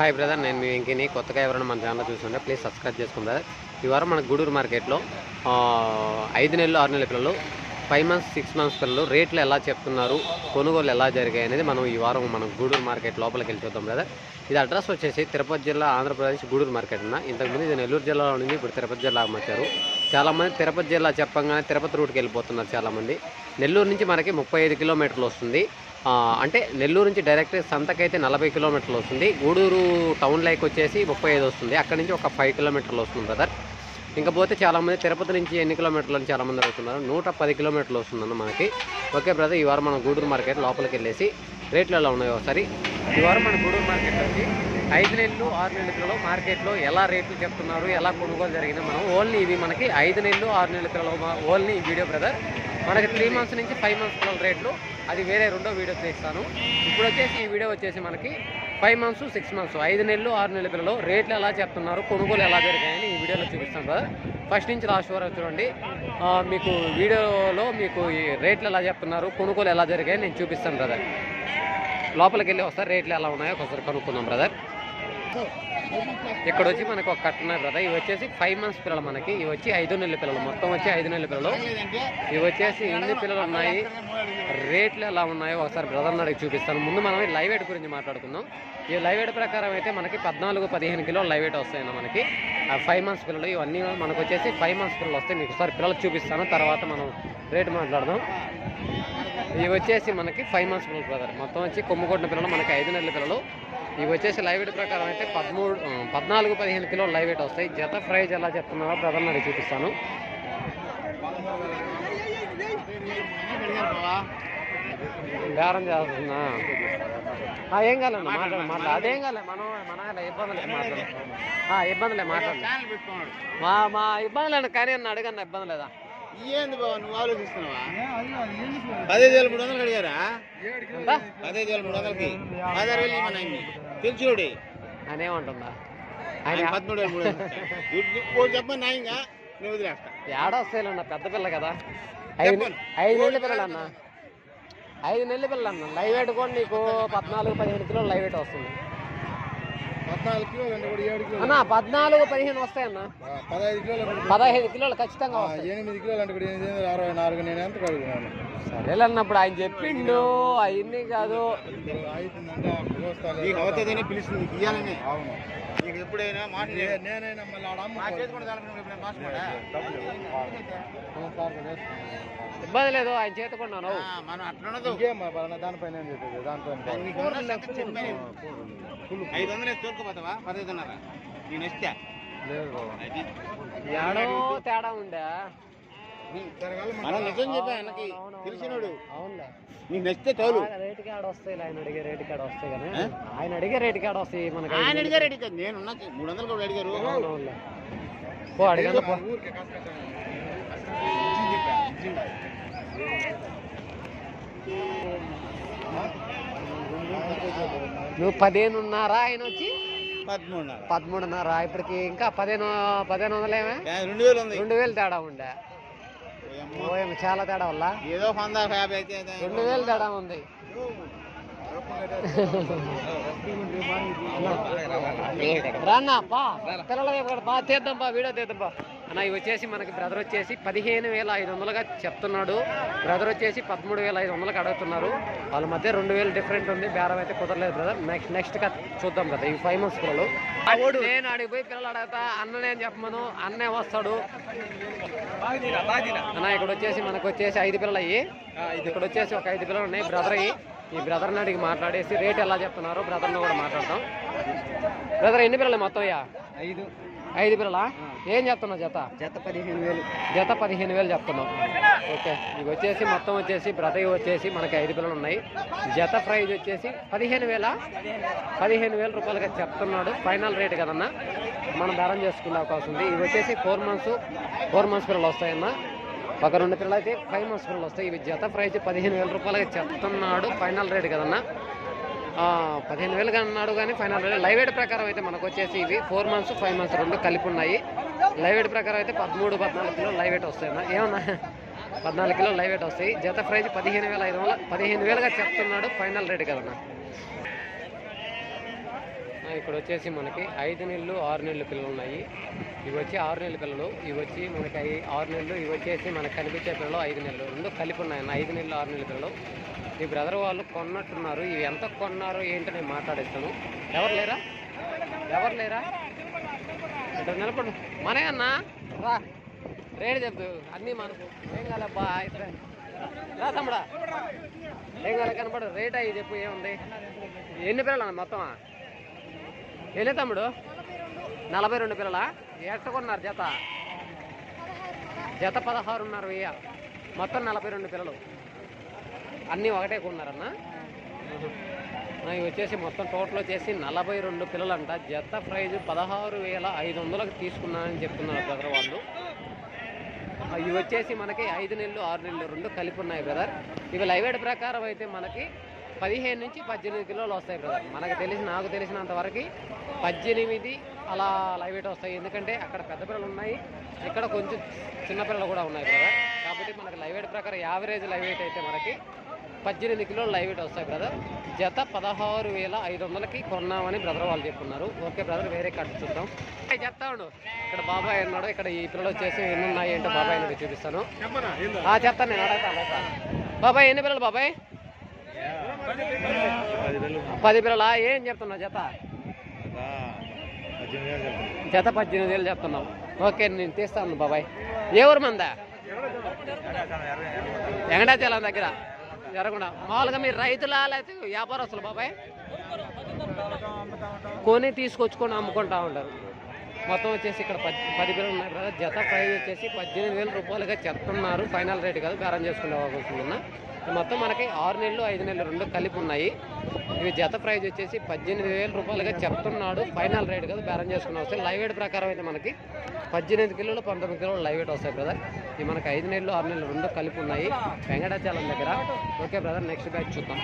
Hi brother నేను మీ వెంకిని. కొత్తగా ఎవరైనా మన ఛానల్ చూస్తుంటే ప్లీజ్ సబ్స్క్రైబ్ చేసుకోండి బ్రదర్. ఈ వారం మన గూడూరు మార్కెట్లో ఐదు నెలలు ఆరు నెలల పిల్లలు ఫైవ్ మంత్స్ సిక్స్ మంత్స్ పిల్లలు రేట్లు ఎలా చెప్తున్నారు కొనుగోలు ఎలా జరిగాయి అనేది మనం ఈ వారం మనం గూడూరు మార్కెట్ లోపలికి వెళ్ళి చూద్దాం బ్రదర్. ఇది అడ్రస్ వచ్చేసి తిరుపతి జిల్లా ఆంధ్రప్రదేశ్ గూడూరు మార్కెట్ అన్న. ఇంతకుముందు ఇది నెల్లూరు జిల్లాలో ఉంది ఇప్పుడు తిరుపతి జిల్లాకు వచ్చారు చాలామంది తిరుపతి జిల్లా చెప్పంగానే తిరుపతి రూట్కి వెళ్ళిపోతున్నారు చాలామంది. నెల్లూరు నుంచి మనకి ముప్పై ఐదు కిలోమీటర్లు వస్తుంది. అంటే నెల్లూరు నుంచి డైరెక్ట్ సంతకైతే నలభై కిలోమీటర్లు వస్తుంది. గూడూరు టౌన్ లైక్ వచ్చేసి ముప్పై ఐదు వస్తుంది. అక్కడ నుంచి ఒక ఫైవ్ కిలోమీటర్లు వస్తుంది బ్రదర్ ఇంకా పోతే చాలామంది తిరుపతి నుంచి ఎన్ని కిలోమీటర్లు అని చాలామంది అడుగుతున్నారు. నూట పది కిలోమీటర్లు వస్తుందన్న మనకి. ఓకే బ్రదర్ ఈ వారం మనం గూడూరు మార్కెట్ లోపలికి వెళ్ళేసి రేట్లు ఎలా ఉన్నాయో ఒకసారి. ఈ వారం మన గూడూరు మార్కెట్ వచ్చి ఐదు నెలలు ఆరు నెలల మార్కెట్లో ఎలా రేట్లు చెప్తున్నారు ఎలా కొనుగోలు జరిగిందో మనం ఓన్లీ ఇవి మనకి ఐదు నెలలు ఆరు నెలల ఓన్లీ ఈ వీడియో బ్రదర్ మనకి త్రీ మంత్స్ నుంచి ఫైవ్ మంత్స్ పిల్లల రేట్లు అది వేరే రెండో వీడియో తీస్తాను ఇప్పుడు వచ్చేసి ఈ వీడియో వచ్చేసి మనకి ఫైవ్ మంత్స్ సిక్స్ మంత్స్ ఐదు నెలలు ఆరు నెలల పిల్లలు రేట్లు ఎలా చెప్తున్నారు కొనుగోలు ఎలా జరిగాయని ఈ వీడియోలో చూపిస్తాను బ్రదర్ ఫస్ట్ నుంచి లాస్ట్ వరకు చూడండి. మీకు వీడియోలో మీకు ఈ రేట్లు ఎలా చెప్తున్నారు కొనుగోలు ఎలా జరిగాయని నేను చూపిస్తాను బ్రదర్ లోపలికి వెళ్ళి వస్తారు రేట్లు ఎలా ఉన్నాయో ఒకసారి కనుక్కుందాం బ్రదర్ ఇక్కడ వచ్చి మనకు ఒక కట్టున్నారు కదా బ్రదర్ ఇవి వచ్చేసి ఫైవ్ మంత్స్ పిల్లలు మనకి. ఇవి వచ్చి ఐదు నెలల పిల్లలు. మొత్తం వచ్చి ఐదు నెలల పిల్లలు. ఇవి వచ్చేసి ఎన్ని పిల్లలు ఉన్నాయి? రేట్లు ఎలా ఉన్నాయో ఒకసారి బ్రదర్ అడిగి చూపిస్తాను. ముందు మనం లైవ్ వెయిట్ గురించి మాట్లాడుకుందాం. ఈ లైవ్ వెయిట్ ప్రకారం అయితే మనకి పద్నాలుగు పదిహేను కిలో లైవ్ వెయిట్ వస్తాయన్న మనకి. ఆ ఫైవ్ మంత్స్ పిల్లలు ఇవన్నీ మనకు వచ్చేసి ఫైవ్ మంత్స్ పిల్లలు వస్తాయి. మీకు ఒకసారి పిల్లలు చూపిస్తాను. తర్వాత మనం రేటు మాట్లాడదాం. ఇవి వచ్చేసి మనకి ఫైవ్ మంత్స్ పిల్లలు బ్రదర్ మొత్తం వచ్చి కొమ్ము కొట్టిన పిల్లలు మనకి ఐదు నెలల పిల్లలు. ఇవి వచ్చేసి లైవ్ వెయిట్ ప్రకారం అయితే పదమూడు పద్నాలుగు పదిహేను కిలోలు లైవ్ వెయిట్ వస్తాయి. జత ప్రైజ్ ఎలా చెప్తున్నారో బ్రదర్ అడిగి చూపిస్తాను. బేరం చేస్తున్నా. ఏం కాలేదు మాట్లాడు మాట్లాడు. అదేం కాలే మనం మన ఇబ్బందులే మాట్లాడు. ఆ, ఇబ్బందులే మాట్లాడు. మా మా ఇబ్బందులు కానీ అన్న అడగన్న ఇబ్బంది లేదా? ఏంది బావ నువ్వు ఆలోచిస్తున్నావా? పదిహేను వేల మూడు వందలు అడిగారా? ఎంత పదిహేను వేల మూడు వందలకి. పదహారు వేలు ఇవ్వమని ఆయన్ని తెలుసులోడి ఆయన ఏమంటుందా ఆయన పదమూడు వేల మూడు వందలు చెప్పని నాయంగా నేను వదిలేస్తా. ఏడొస్తాయిలన్న పెద్ద పిల్ల కదా. ఐదు చెప్పండి. ఐదు నెలల పిల్లలు అన్న ఐదు నెలల పిల్లలు అన్న లైవ్ వెయిట్ కూడా నీకు పద్నాలుగు పదిహేను కిలోలు లైవ్ వెయిట్ వస్తుంది పద్నాలుగు కిలోలు అంటే కూడా ఏడు కిలోలు అన్న పద్నాలుగు పదిహేను వస్తాయన్న. పదహైదు కిలోలు పదహైదు కిలోలు ఖచ్చితంగా వస్తాయి. ఎనిమిది కిలోలు అంటే కూడా ఎనిమిది వందల అరవై నాలుగు నేను ఎంత కడుగుతున్నాను? సరేలన్నప్పుడు ఆయన చెప్పిండు అవన్నీ కాదు. నీకు అవుతుందని పిలుస్తుంది నీకు ఇవ్వాలని అవును. నీకు ఎప్పుడైనా మాట నేనైనా మళ్ళీ ఇబ్బంది లేదు ఆయన చేతుకున్నాను మనం దానిపైన దానిపైన ఐదు వందలు తోలుకోపోతావా పదహైదున్నర నేను వస్తా. ఏడో తేడా ఉండే మనం నిజం చెప్పా ఆయనకి తెలిసినోడు. అవునులే. నీకు నచ్చితే తోలు. రేటు కాడ వస్తాయి ఆయన అడిగే రేటు కాడ వస్తాయి కానీ? ఆయన అడిగే రేటు కాడ వస్తాయి మనకి ఆయన అడిగారు అడిగారు నేను మూడు వందలు కూడా అడిగారు. అవునవునులే. పో అడిగాను పో. నువ్వు పదిహేనున్నారా ఆయన వచ్చి? పదమూడున్నర. పదమూడున్నర. ఇప్పటికి ఇంకా పదిహేను పదిహేను వందలేమే? రెండు వేలు ఉంది. రెండు వేలు తేడా ఉండే. ఓయమ్మ. చాలా తేడా వల్ల. ఏదో వంద యాభై అయితే అయితే రెండు వేలు తేడా ఉంది. రాన్నా పా. పిల్లలు బా తీద్దాం బా వీడియో తీద్దాం బా అన్న ఇవి వచ్చేసి మనకి బ్రదర్ వచ్చేసి పదిహేను వేల ఐదు వందలుగా చెప్తున్నాడు. బ్రదర్ వచ్చేసి పదమూడు వేల ఐదు వందలకు అడుగుతున్నారు. వాళ్ళ మధ్య రెండు వేలు డిఫరెంట్ ఉంది. బేరం అయితే కుదరలేదు బ్రదర్ నెక్స్ట్ నెక్స్ట్ చూద్దాం కదా ఈ ఫైవ్ మంత్స్ పిల్లలు నేను అడిగి పోయి పిల్లలు అడుగుతా అన్న నేను చెప్పమను అన్నే వస్తాడు. అన్న ఇక్కడ వచ్చేసి మనకు వచ్చేసి ఐదు పిల్లలు అయ్యి ఇక్కడ వచ్చేసి ఒక ఐదు పిల్లలు ఉన్నాయి బ్రదర్ అయ్యి. ఈ బ్రదర్ని అడిగి మాట్లాడేసి రేట్ ఎలా చెప్తున్నారు బ్రదర్ని కూడా మాట్లాడతాం బ్రదర్ ఎన్ని పిల్లలు మొత్తం అయ్యా? ఐదు. ఐదు పిల్లలా? ఏం చెప్తున్నావు జత? జత పదిహేను వేలు. జత పదిహేను వేలు చెప్తున్నాం ఓకే ఇవి వచ్చేసి మొత్తం వచ్చేసి బ్రదర్ వచ్చేసి మనకి ఐదు పిల్లలు ఉన్నాయి. జత ప్రైజ్ వచ్చేసి పదిహేను వేల పదిహేను వేల రూపాయలుగా చెప్తున్నాడు. ఫైనల్ రేట్ కదన్నా మనం బేరం చేసుకునే అవకాశం ఉంది. ఇవి వచ్చేసి ఫోర్ మంత్స్ ఫోర్ మంత్స్ పిల్లలు వస్తాయన్న. ఒక రెండు పిల్లలు అయితే ఫైవ్ మంత్స్ పిల్లలు వస్తాయి. ఇవి జత ప్రైజ్ పదిహేను వేల రూపాయలుగా చెప్తున్నాడు. ఫైనల్ రేట్ కదన్నా. పదిహేను వేలుగా అన్నాడు కానీ ఫైనల్ రేట్. లైవ్ వెయిట్ ప్రకారం అయితే మనకు వచ్చేసి ఇవి ఫోర్ మంత్స్ ఫైవ్ మంత్స్ రెండు కలిపి ఉన్నాయి. లైవ్ వెయిట్ ప్రకారం అయితే పదమూడు పద్నాలుగు కిలో లైవ్ వెయిట్ వస్తాయన్నా ఏమన్నా? పద్నాలుగు కిలో లైవ్ వెయిట్ వస్తాయి. జత ప్రైజ్ పదిహేను వేల ఐదు వందల పదిహేను వేలుగా చెప్తున్నాడు ఫైనల్ రేట్ కదన్నా. ఇక్కడ వచ్చేసి మనకి ఐదు నెలలు ఆరు నెలలు పిల్లలు ఉన్నాయి. ఇవి వచ్చి ఆరు నెలల పిల్లలు. ఇవి వచ్చి మనకి ఐ- ఆరు నెలలు. ఇవి వచ్చేసి మనకి కనిపించే పిల్లలు ఐదు నెలలు. రెండు కలిపి ఉన్నాయి అన్న. ఐదు నెలలు ఆరు నెలల పిల్లలు. ఈ బ్రదర్ వాళ్ళు కొన్నట్టున్నారు. ఇవి ఎంత కొన్నారో ఏంటో నేను మాట్లాడిస్తాను. ఎవరు లేరా? ఎవరు లేరా? నిలబడు మనే అన్న? రా. రేటు చెప్పు. అన్నీ మనకు. ఏం కాలబ్బా ఇట్లా రా తమ్ముడా. ఏం కాలే కనపడు. రేట్ అయ్యి చెప్పు ఏముంది? ఎన్ని పిల్లలు అన్న మొత్తం ఎన్ని తమ్ముడు? నలభై రెండు పిల్లలా? ఎట్ట కొన్నారు జత? జత పదహారున్నర వెయ్య మొత్తం నలభై రెండు పిల్లలు. అన్నీ ఒకటే కొన్నారన్నా? ఇవి వచ్చేసి మొత్తం టోటల్ వచ్చేసి నలభై రెండు పిల్లలంట. జత ప్రైజ్ పదహారు వేల ఐదు వందలకు తీసుకున్నానని చెప్తున్నారు బ్రదర్ వాళ్ళు. ఇవి వచ్చేసి మనకి ఐదు నెలలు ఆరు నెలలు రెండు కలిపి ఉన్నాయి బ్రదర్ ఇవి లైవేడ్ ప్రకారం అయితే మనకి పదిహేను నుంచి పద్దెనిమిది కిలోలు వస్తాయి బ్రదర్ మనకు తెలిసి నాకు తెలిసినంత వరకు పద్దెనిమిది అలా లైవ్ వస్తాయి. ఎందుకంటే అక్కడ పెద్ద పిల్లలు ఉన్నాయి. ఇక్కడ కొంచెం చిన్నపిల్లలు కూడా ఉన్నాయి బ్రదర్ కాబట్టి మనకి లైవేట్ ప్రకారం యావరేజ్ లైవ్ అయితే మనకి పద్దెనిమిది కిలోలు లైవ్ వెయిట్ వస్తాయి బ్రదర్ జత పదహారు వేల ఐదు వందలకి కొన్నామని బ్రదర్ వాళ్ళు చెప్పున్నారు. ఓకే బ్రదర్ వేరే కట్ చూద్దాం. చెప్తా ఉండు. ఇక్కడ బాబాయ్ అన్నాడు ఇక్కడ ఈ పిల్లలు వచ్చేసి ఎన్ని ఉన్నాయి ఏంటో బాబాయ్ అనేది చూపిస్తాను. ఆ చెప్తాను నేను అడగతా బాబాయ్ ఎన్ని పిల్లలు బాబాయ్? పది పిల్లలు పిల్లలా? ఏం చెప్తున్నావు జత? జత పద్దెనిమిది వేలు చెప్తున్నావు. ఓకే నేను తీస్తాను బాబాయ్. ఏ ఊరు మందా? వెంకటాచలం దగ్గర. జరగకుండా మామూలుగా మీరు రైతులా లేకపోతే వ్యాపారస్తులు బాబాయ్? కొని తీసుకొచ్చుకొని అమ్ముకుంటా ఉంటారు. మొత్తం వచ్చేసి ఇక్కడ పది పది ఉన్నాయి బ్రదర్. జత ప్రైజ్ వచ్చేసి పద్దెనిమిది వేల రూపాయలుగా చెప్తున్నారు. ఫైనల్ రేట్ కాదు బేరం చేసుకునే అవకాశం మొత్తం మనకి ఆరు నెలలు ఐదు నెలలు రెండు కలిపి ఉన్నాయి. ఇవి జత ప్రైజ్ వచ్చేసి పద్దెనిమిది వేల రూపాయలుగా చెప్తున్నాడు. ఫైనల్ రేట్ కాదు బేరం చేసుకునే వస్తాయి లైవ్ వెయిట్ ప్రకారం అయితే మనకి పద్దెనిమిది కిలోలు పంతొమ్మిది కిలోలు లైవ్ వెయిట్ వస్తాయి బ్రదర్. ఇవి మనకి ఐదు నెలలు ఆరు నెలలు రెండు కలిపి ఉన్నాయి. వెంకటాచలం దగ్గర. ఓకే బ్రదర్ నెక్స్ట్ బ్యాచ్ చూద్దాం.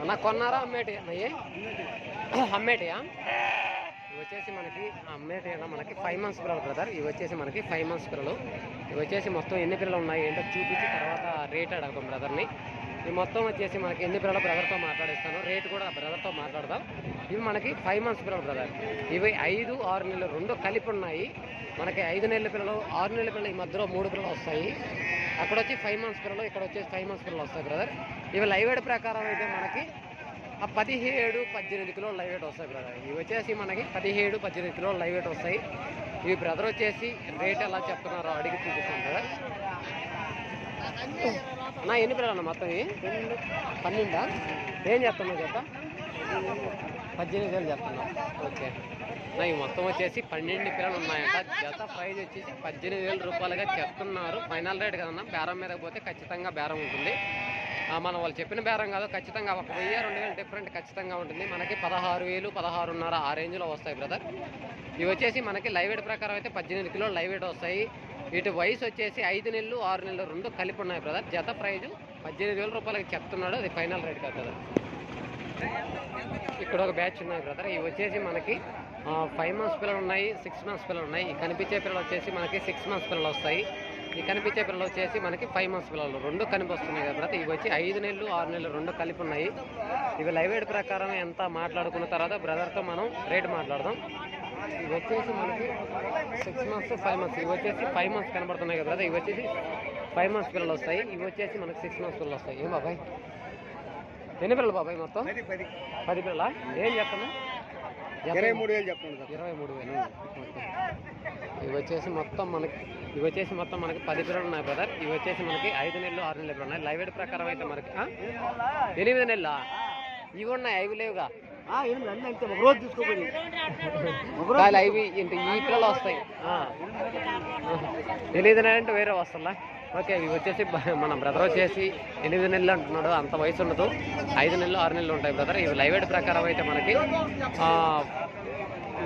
అన్న కొన్నారా అమ్మేటి? అన్నయ్య? అమ్మేటియా? ఇవి వచ్చేసి మనకి అమ్మేటి మనకి ఫైవ్ మంత్స్ పిల్లలు బ్రదర్ ఇవి వచ్చేసి మనకి ఫైవ్ మంత్స్ పిల్లలు. ఇవి వచ్చేసి మొత్తం ఎన్ని పిల్లలు ఉన్నాయి ఏంటో చూపించి తర్వాత రేట్ అడగదాం బ్రదర్ని ఇవి మొత్తం వచ్చేసి మనకి ఎన్ని పిల్లలు బ్రదర్తో మాట్లాడిస్తాను? రేట్ కూడా బ్రదర్తో మాట్లాడదాం. ఇవి మనకి ఫైవ్ మంత్స్ పిల్లలు బ్రదర్ ఇవి ఐదు ఆరు నెలలు రెండు కలిపి ఉన్నాయి. మనకి ఐదు నెలల పిల్లలు ఆరు నెలల పిల్లలు ఈ మధ్యలో మూడు పిల్లలు వస్తాయి. అక్కడ వచ్చి ఫైవ్ మంత్స్ పిల్లలు ఇక్కడ వచ్చేసి ఫైవ్ మంత్స్ పిల్లలు వస్తాయి బ్రదర్ ఇవి లైవ్ ప్రకారం అయితే మనకి ఆ పదిహేడు పద్దెనిమిది కిలోలు లైవ్ వెయిట్ వస్తాయి బ్రదర్ ఇవి వచ్చేసి మనకి పదిహేడు పద్దెనిమిది కిలోలు లైవ్ వెయిట్ వస్తాయి. ఇవి బ్రదర్ వచ్చేసి రేట్ ఎలా చెప్తున్నారో అడిగి చూపిస్తాను బ్రదర్ అన్న ఎన్ని పిల్లలు అన్న మొత్తం పన్నెండా? ఏం చెప్తున్నావు చెప్ప పద్దెనిమిది వేలు చెప్తున్నా ఓకే. నా ఇవి మొత్తం వచ్చేసి పన్నెండు పిల్లలు ఉన్నాయంట. జత ప్రైజ్ వచ్చేసి పద్దెనిమిది వేల రూపాయలుగా చెప్తున్నారు. ఫైనల్ రేట్ కదన్నా బేరం మీద పోతే ఖచ్చితంగా బేరం ఉంటుంది. మనం వాళ్ళు చెప్పిన బేరం కాదు. ఖచ్చితంగా ఒక వెయ్యి రెండు వేలు డిఫరెంట్ ఖచ్చితంగా ఉంటుంది. మనకి పదహారు వేలు పదహారున్నర ఆ రేంజ్లో వస్తాయి బ్రదర్ ఇవి వచ్చేసి మనకి లైవ్ వెయిట్ ప్రకారం అయితే పద్దెనిమిది కిలోలు లైవ్ వెయిట్ వస్తాయి. వీటి వయసు వచ్చేసి ఐదు నెలలు ఆరు నెలలు రెండు కలిపి ఉన్నాయి బ్రదర్ జత ప్రైజు పద్దెనిమిది వేల రూపాయలకి చెప్తున్నాడు. అది ఫైనల్ రేట్ కాదు బ్రదర్ ఇక్కడ ఒక బ్యాచ్ ఉన్నాయి బ్రదర్ ఇవి వచ్చేసి మనకి ఫైవ్ మంత్స్ పిల్లలు ఉన్నాయి సిక్స్ మంత్స్ పిల్లలు ఉన్నాయి. కనిపించే పిల్లలు వచ్చేసి మనకి సిక్స్ మంత్స్ పిల్లలు వస్తాయి. ఈ కనిపించే పిల్లలు వచ్చేసి మనకి ఫైవ్ మంత్స్ పిల్లలు. రెండు కనిపిస్తున్నాయి కదా బ్రదర్. ఇవి వచ్చి ఐదు నెలలు ఆరు నెలలు రెండు కలిపి ఉన్నాయి. ఇవి లైవ్ వెయిట్ ప్రకారం ఎంత మాట్లాడుకున్న తర్వాత బ్రదర్తో మనం రేట్ మాట్లాడదాం. ఇవి వచ్చేసి మనకి సిక్స్ మంత్స్ ఫైవ్ మంత్స్ ఇవి వచ్చేసి ఫైవ్ మంత్స్ కనబడుతున్నాయి కదా బ్రదర్. ఇవి వచ్చేసి ఫైవ్ మంత్స్ పిల్లలు వస్తాయి. ఇవి వచ్చేసి మనకి సిక్స్ మంత్స్ పిల్లలు వస్తాయి. ఏం బాబాయ్? ఎన్ని పిల్లలు బాబాయ్ మొత్తం? పది పిల్లల? ఏం చెప్తున్నా ఇరవై మూడు వేలు చెప్తాను కదా ఇరవై మూడు వేలు. ఇవి వచ్చేసి మొత్తం మనకి ఇవి వచ్చేసి మొత్తం మనకి పది పిల్లలు ఉన్నాయి బ్రదర్ ఇవి వచ్చేసి మనకి ఐదు నెలలు ఆరు నెలలు ఉన్నాయి. లైవ్ వెయిట్ ప్రకారం అయితే మనకి? ఎనిమిది నెలల? ఇవి ఉన్నాయి అవి లేవుగా? రోజు అవి ఈ పిల్లలు వస్తాయి. ఎనిమిది నెలలు అంటే వేరే వస్తుందా? ఓకే ఇవి వచ్చేసి మన బ్రదర్ వచ్చేసి ఎనిమిది నెలలు అంటున్నాడు అంత వయసు ఉండదు. ఐదు నెలలు ఆరు నెలలు ఉంటాయి బ్రదర్ ఇవి లైవ్ వెయిట్ ప్రకారం అయితే మనకి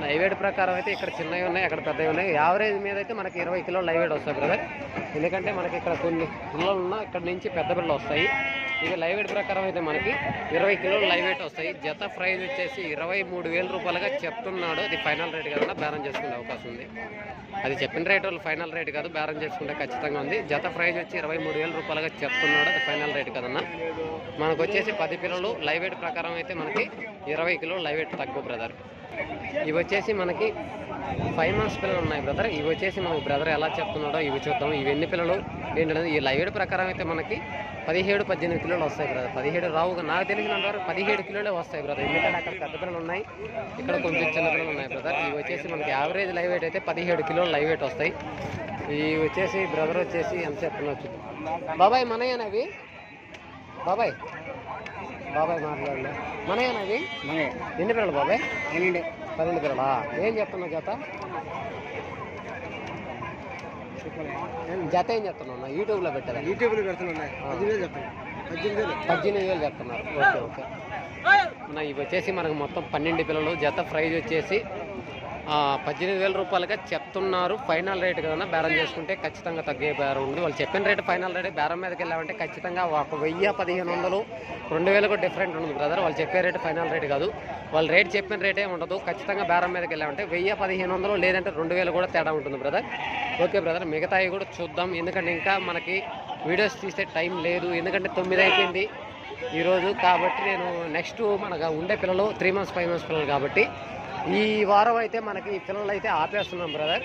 లైవ్ ప్రకారం అయితే ఇక్కడ చిన్నవి ఉన్నాయి అక్కడ పెద్దవి ఉన్నాయి. యావరేజ్ మీద అయితే మనకి ఇరవై కిలోలు లైవ్ వస్తాయి బ్రదర్ ఎందుకంటే మనకి ఇక్కడ కొన్ని పిల్లలు ఉన్నా ఇక్కడ నుంచి పెద్ద పిల్లలు వస్తాయి. ఇది లైవ్ వెయిట్ ప్రకారం అయితే మనకి ఇరవై కిలోలు లైవ్ వస్తాయి. జత ప్రైజ్ వచ్చేసి ఇరవై మూడు వేల రూపాయలుగా చెప్తున్నాడు. అది ఫైనల్ రేట్ కదా బేరం చేసుకునే అవకాశం ఉంది. అది చెప్పిన రేట్ వాళ్ళు ఫైనల్ రేట్ కాదు బేరం చేసుకుంటే ఖచ్చితంగా ఉంది. జత ప్రైజ్ వచ్చి ఇరవై మూడు వేల రూపాయలుగా చెప్తున్నాడు అది ఫైనల్ రేట్ కదన్నా. మనకు వచ్చేసి పది పిల్లలు లైవ్ ప్రకారం అయితే మనకి ఇరవై కిలోలు లైవ్ తగ్గు తక్కువ బ్రదర్ ఇవి వచ్చేసి మనకి ఫైవ్ మంత్స్ పిల్లలు ఉన్నాయి బ్రదర్ ఇవి వచ్చేసి మనకు బ్రదర్ ఎలా చెప్తున్నాడో ఇవి చూద్దాం. ఇవి ఎన్ని పిల్లలు? ఏంటంటే ఈ లైవ్ ప్రకారం అయితే మనకి పదిహేడు పద్దెనిమిది కిలోలు వస్తాయి బ్రదర్ పదిహేడు రావు నాకు తెలిసినంత వరకు పదిహేడు కిలోలే వస్తాయి బ్రదర్ ఎందుకంటే అక్కడ పెద్ద పిల్లలు ఉన్నాయి ఇక్కడ కొంచెం చిన్న పిల్లలు ఉన్నాయి బ్రదర్ ఇవి వచ్చేసి మనకి యావరేజ్ లైవ్ వెయిట్ అయితే పదిహేడు కిలోలు లైవ్ వెయిట్ వస్తాయి. ఇవి వచ్చేసి బ్రదర్ వచ్చేసి ఎంత చెప్తున్నా బాబాయ్ మనయ్యనవి బాబాయ్. బాబాయ్ మాట్లాడలే. మనయ్యనవి ఎన్ని పిల్లలు బాబాయ్? పన్నెండు. పిల్లలా? ఏం చెప్తున్నావు జత? జత ఏం చెప్తున్నావు నా యూట్యూబ్లో పెట్టారా? యూట్యూబ్లో పెడుతున్నా ఆ. పద్దెనిమిది పద్దెనిమిది వేలు. చెప్తున్నారు. Okay okay. ఇవి వచ్చేసి మనకు మొత్తం పన్నెండు పిల్లలు. జత ప్రైజ్ వచ్చేసి పద్దెనిమిది వేల రూపాయలుగా చెప్తున్నారు. ఫైనల్ రేట్ కదా బేరం చేసుకుంటే ఖచ్చితంగా తగ్గే బేరం ఉంది. వాళ్ళు చెప్పిన రేటు ఫైనల్ రేట్ బేరం మీదకి వెళ్ళామంటే ఖచ్చితంగా ఒక వెయ్యి పదిహేను వందలు రెండు వేలకు డిఫరెంట్ ఉంది బ్రదర్ వాళ్ళు చెప్పే రేటు ఫైనల్ రేట్ కాదు. వాళ్ళు రేట్ చెప్పిన రేటే ఉండదు. ఖచ్చితంగా బేరం మీదకి వెళ్ళామంటే వెయ్యి పదిహేను వందలు లేదంటే రెండు వేలు కూడా తేడా ఉంటుంది బ్రదర్ ఓకే బ్రదర్ మిగతాయి కూడా చూద్దాం. ఎందుకంటే ఇంకా మనకి వీడియోస్ తీసే టైం లేదు. ఎందుకంటే తొమ్మిది అయిపోయింది ఈరోజు కాబట్టి నేను నెక్స్ట్ మనకు ఉండే పిల్లలు త్రీ మంత్స్ ఫైవ్ మంత్స్ పిల్లలు కాబట్టి ఈ వారం అయితే మనకి పిల్లలు అయితే ఆపేస్తున్నాం బ్రదర్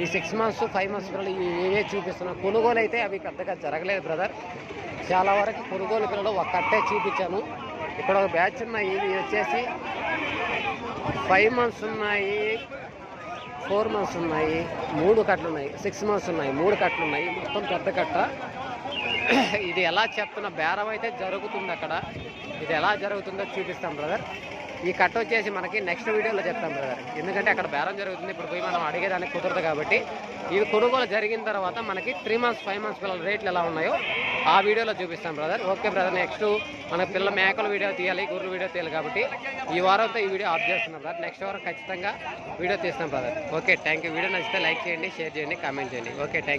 ఈ సిక్స్ మంత్స్ ఫైవ్ మంత్స్ పిల్లలు ఏవే చూపిస్తున్నాం కొనుగోలు అయితే అవి పెద్దగా జరగలేదు బ్రదర్ చాలా వరకు కొనుగోలు పిల్లలు ఒక కట్టే చూపించాను. ఇక్కడ ఒక బ్యాచ్ ఉన్నాయి ఇవి వచ్చేసి ఫైవ్ మంత్స్ ఉన్నాయి ఫోర్ మంత్స్ ఉన్నాయి మూడు కట్టలు ఉన్నాయి సిక్స్ మంత్స్ ఉన్నాయి మూడు కట్టలు ఉన్నాయి మొత్తం పెద్ద కట్ట. ఇది ఎలా చెప్తున్న బేరం అయితే జరుగుతుంది అక్కడ. ఇది ఎలా జరుగుతుందో చూపిస్తాం బ్రదర్ ఈ కట్ వచ్చేసి మనకి నెక్స్ట్ వీడియోలో చెప్తాం బ్రదర్ ఎందుకంటే అక్కడ బేరం జరుగుతుంది. ఇప్పుడు పోయి మనం అడిగేదానికి కుదరదు కాబట్టి. ఇవి కొనుగోలు జరిగిన తర్వాత మనకి త్రీ మంత్స్ ఫైవ్ మంత్స్ పిల్లల రేట్లు ఎలా ఉన్నాయో ఆ వీడియోలో చూపిస్తాం బ్రదర్ ఓకే బ్రదర్ నెక్స్ట్ మన పిల్లల మేకల వీడియో తీయాలి గుర్రెల వీడియో తీయాలి కాబట్టి ఈ వారంతో ఈ వీడియో ఆఫ్ చేస్తున్నాం బ్రదర్ నెక్స్ట్ వారం ఖచ్చితంగా వీడియో తీస్తాం brother okay thank you video నచ్చితే లైక్ చేయండి షేర్ చేయండి కామెంట్ చేయండి. Okay thank